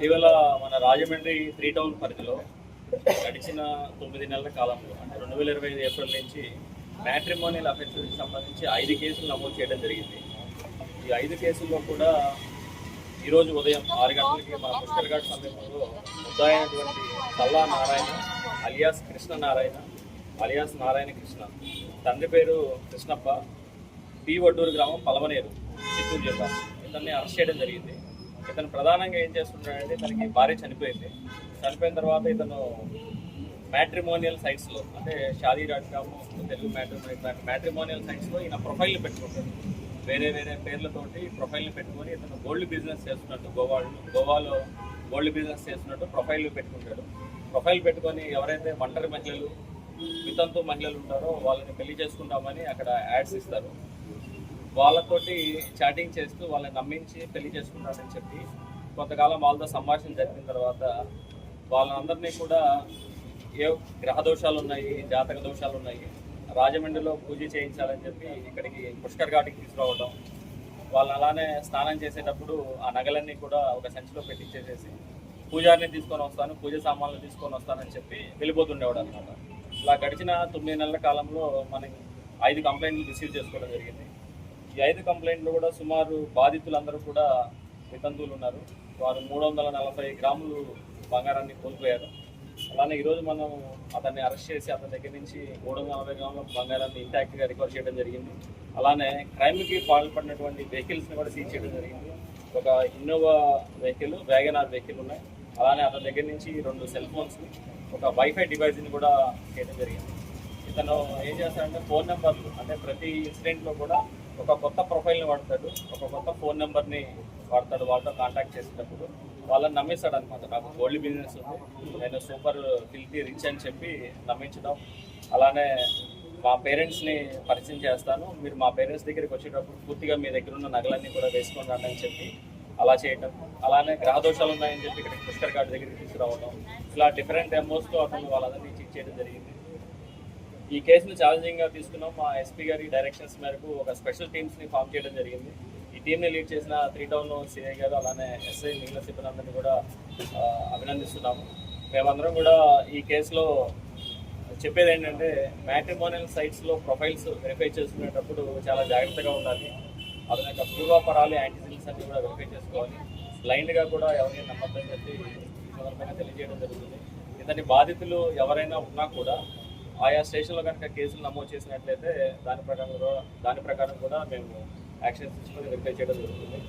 ఇటీవల మన Rajahmundry three town పరిధిలో గడిచిన తొమ్మిది నెలల కాలంలో అంటే రెండు వేల ఇరవై ఐదు ఏప్రిల్ నుంచి మ్యాట్రిమోనియల్ అఫెన్సెస్కి సంబంధించి ఐదు కేసులు నమోదు చేయడం జరిగింది. ఈ ఐదు కేసుల్లో కూడా ఈరోజు ఉదయం ఆరు గంటలకి మా పుష్కర్ ఘాట్ సమీపంలో ముద్దాయినటువంటి చల్లా నారాయణ అలియాస్ కృష్ణ నారాయణ అలియాస్ నారాయణ కృష్ణ తండ్రి పేరు కృష్ణప్ప పి వడ్డూరు గ్రామం పలమనేరు చిత్తూరు జిల్లా. ఇతన్ని అరెస్ట్ చేయడం జరిగింది. ఇతను ప్రధానంగా ఏం చేస్తున్నాడంటే తనకి భార్య చనిపోయింది. చనిపోయిన తర్వాత ఇతను మ్యాట్రిమోనియల్ సైట్స్లో అంటే Shaadi dot com Telugu matrimonial matrimonial సైట్స్లో ఈయన ప్రొఫైల్ని పెట్టుకుంటాడు. వేరే వేరే పేర్లతోటి ప్రొఫైల్ని పెట్టుకొని ఇతను గోల్డ్ బిజినెస్ చేస్తున్నట్టు గోవాలో గోవాలో గోల్డ్ బిజినెస్ చేస్తున్నట్టు ప్రొఫైల్ పెట్టుకుంటాడు. ప్రొఫైల్ పెట్టుకొని ఎవరైతే ఒంటరి మహిళలు వితంతు మహిళలు ఉంటారో వాళ్ళని పెళ్ళి చేసుకుంటామని అక్కడ యాడ్స్ ఇస్తారు. వాళ్ళతోటి చాటింగ్ చేస్తూ వాళ్ళని నమ్మించి పెళ్ళి చేసుకున్నాడని చెప్పి కొంతకాలం వాళ్ళతో సంభాషణ జరిపిన తర్వాత వాళ్ళందరినీ కూడా ఏ గ్రహ దోషాలు ఉన్నాయి జాతక దోషాలు ఉన్నాయి రాజమండ్రిలో పూజ చేయించాలని చెప్పి ఇక్కడికి పుష్కర్ ఘాటికి తీసుకురావడం వాళ్ళు అలానే స్నానం చేసేటప్పుడు ఆ నగలన్నీ కూడా ఒక సంచిలో పెట్టించేసేసి పూజారిని తీసుకొని వస్తాను పూజ సామాన్లు తీసుకొని వస్తానని చెప్పి వెళ్ళిపోతుండేవాడు అనమాట ఇలా గడిచిన తొమ్మిది నెలల కాలంలో మనం ఐదు కంప్లైంట్లు రిసీవ్ చేసుకోవడం జరిగింది. ఈ ఐదు కంప్లైంట్లు కూడా సుమారు బాధితులందరూ కూడా వితంతువులు ఉన్నారు. వారు మూడు వందల నలభై గ్రాములు బంగారాన్ని కోల్పోయారు. అలానే ఈరోజు మనం అతన్ని అరెస్ట్ చేసి అతని దగ్గర నుంచి మూడు వందల నలభై గ్రాముల బంగారాన్ని ఇంటాక్ట్గా రికవర్ చేయడం జరిగింది. అలానే క్రైమ్కి పాల్పడినటువంటి వెహికల్స్ని కూడా సీజ్ చేయడం జరిగింది. ఒక ఇన్నోవా వెహికల్ వ్యాగనార్ వెహికల్ ఉన్నాయి. అలానే అతని దగ్గర నుంచి రెండు సెల్ ఫోన్స్ని ఒక వైఫై డివైస్ని కూడా చేయడం జరిగింది. ఇతను ఏం చేస్తాడంటే ఫోన్ నెంబర్లు అంటే ప్రతి ఇన్సిడెంట్లో కూడా ఒక కొత్త ప్రొఫైల్ని వాడతాడు. ఒక కొత్త ఫోన్ నెంబర్ని వాడతాడు. వాళ్ళతో కాంటాక్ట్ చేసేటప్పుడు వాళ్ళని నమ్మేస్తాడు అనమాట నాకు గోల్డ్ బిజినెస్ ఉంది. నేను సూపర్ ఫిల్తీ రిచ్ అని చెప్పి నమ్మించడం. అలానే మా పేరెంట్స్ని పరిచయం చేస్తాను. మీరు మా పేరెంట్స్ దగ్గరికి వచ్చేటప్పుడు పూర్తిగా మీ దగ్గర ఉన్న నగలన్నీ కూడా వేసుకొని రండి అని చెప్పి అలా చేయటం. అలానే గ్రహ దోషాలు ఉన్నాయని చెప్పి ఇక్కడ పుష్కర్ ఘాట్ దగ్గరికి తీసుకురావడం ఇలా డిఫరెంట్ ఎమోస్తో అతను వాళ్ళందరినీ చెక్ చేయడం జరిగింది. ఈ కేసును ఛాలెంజింగ్గా తీసుకున్నాం. మా ఎస్పీ గారి డైరెక్షన్స్ మేరకు ఒక స్పెషల్ టీమ్స్ని ఫామ్ చేయడం జరిగింది. ఈ టీంని లీడ్ చేసిన త్రీ టౌన్ సిఐ గారు అలానే ఎస్ఐ మిగిలిన సిబ్బంది కూడా అభినందిస్తున్నాము మేమందరం కూడా ఈ కేసులో చెప్పేది ఏంటంటే మ్యాట్రిమోనియల్ సైట్స్లో ప్రొఫైల్స్ వెరిఫై చేసుకునేటప్పుడు చాలా జాగ్రత్తగా ఉండాలి. అతని యొక్క పూర్వాపరాలు యాంటీజెన్స్ అన్ని కూడా వెరిఫై చేసుకోవాలి. బ్లైండ్గా కూడా ఎవరిని నమ్మద్దని చెప్పి సందర్భంగా తెలియజేయడం జరుగుతుంది. ఇతని బాధితులు ఎవరైనా ఉన్నా కూడా ఆయా స్టేషన్లో కనుక కేసులు నమోదు చేసినట్లయితే దాని ప్రకారం కూడా దాని ప్రకారం కూడా మేము యాక్షన్ తీసుకొని వెరిఫై చేయడం జరుగుతుంది.